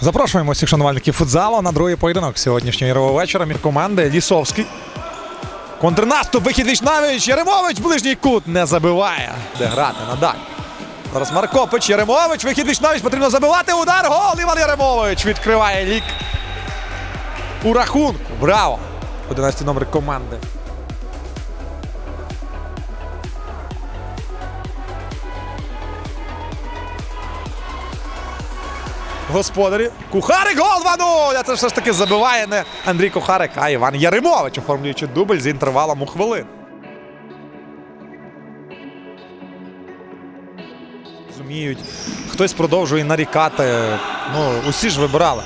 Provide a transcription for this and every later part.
Запрошуємо всіх шанувальників футзалу на другий поєдинок сьогоднішнього ігрового вечора. Мір команди Лісовський. Контрнаступ, вихід Вічнавич, Яремович, ближній кут не забиває. Де грати надалі. Зараз Маркопич, Яремович, вихід Вічнавич, потрібно забивати. Удар, гол, Іван Яремович відкриває лік. У рахунку. Браво! 11 номер команди. Господарі. Кухарик гол 2-0! Це все ж таки забиває не Андрій Кухарик, а Іван Яремович, оформлюючи дубль з інтервалом у хвилин. Розуміють, хтось продовжує нарікати. Ну, усі ж вибирали.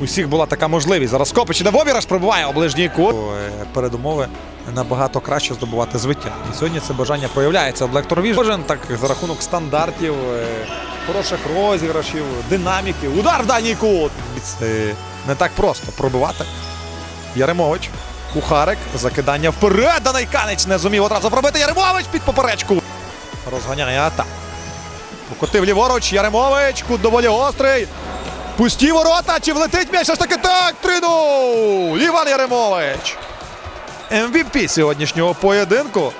Усіх була така можливість. Зараз Копич іде в обіраж, оближній кут. Е, Передумови набагато краще здобувати звиття. І сьогодні це бажання проявляється Torvision. Кожен так за рахунок стандартів, е, хороших розіграшів, динаміки. Удар в даній кут. Це не так просто пробивати. Яремович. Кухарик. Закидання вперед. Даний Канич не зумів одразу пробити. Яремович під поперечку. Розганяє атаку. Покотив ліворуч. Яремович. Кут доволі гострий. Пусті ворота. Чи влетить м'яч? Все ж таки так. 3-0. Іван Яремович. МВП сьогоднішнього поєдинку.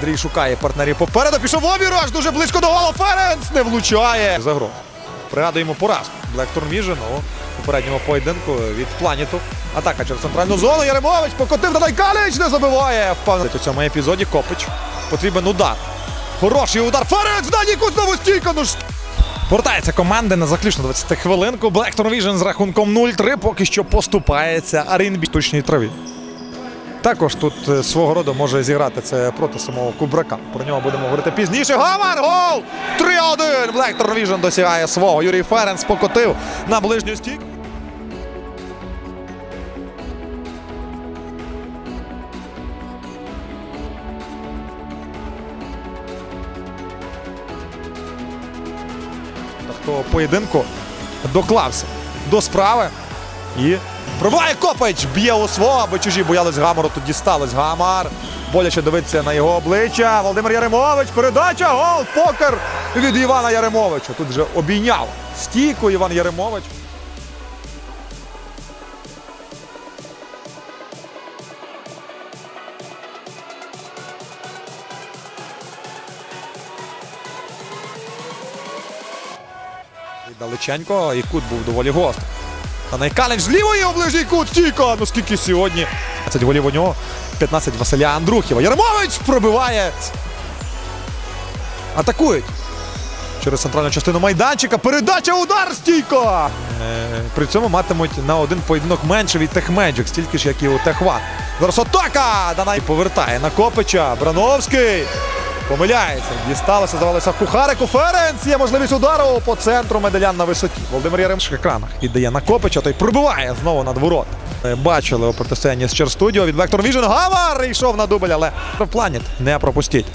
Андрій шукає партнерів попереду. Пішов в обіраж. Дуже близько до голу. Ференц не влучає. Загроз. Пригадуємо поразку. Blackthorn Vision у попередньому поєдинку від планету. Атака через центральну зону. Яремович покотив Данай Каліч не забиває. Впевнений у цьому епізоді Копич. Потрібен удар. Хороший удар. Ференц в дальній знову стійка. Ну ж. Повертається команда на заключну 20 хвилинку. Blackthorn Vision з рахунком 0-3 поки що поступається Арінбі штучній траві. Також тут е, свого роду може зіграти це проти самого Кубрака. Про нього будемо говорити пізніше. Гамар! Гол! 3-1! Black Torvision досягає свого. Юрій Ференц покотив на ближню стійку. Хто поєдинку доклався до справи і пробиває Копич, б'є у свого, аби чужі боялись Гамару, тут дісталось Гамар. Боляче дивиться на його обличчя. Володимир Яремович, передача, гол, покер від Івана Яремовича. Тут вже обійняв стійку Іван Яремович. Далеченько, і кут був доволі гострий. Та найкалич з лівої оближній кут стійка. Ну скільки сьогодні? 20 голів у нього, 15 Василя Андрухіва. Яремович пробиває. Атакують. Через центральну частину майданчика. Передача, удар, стійка! Е, при цьому матимуть на один поєдинок менше від Техмеджик, стільки ж, як і у Техван. Зараз атака! Данай повертає на Копича. Брановський. Помиляється. Дісталося, здавалося, Кухарику. Ференц. Є можливість удару по центру медалян на висоті. Володимир Яремчик екранах віддає на Копича, той пробиває знову над ворот. Е, Бачили у протистоянні з Черстудіо від Вектор Vision. Гавар йшов на дубль, але в плані не пропустіть.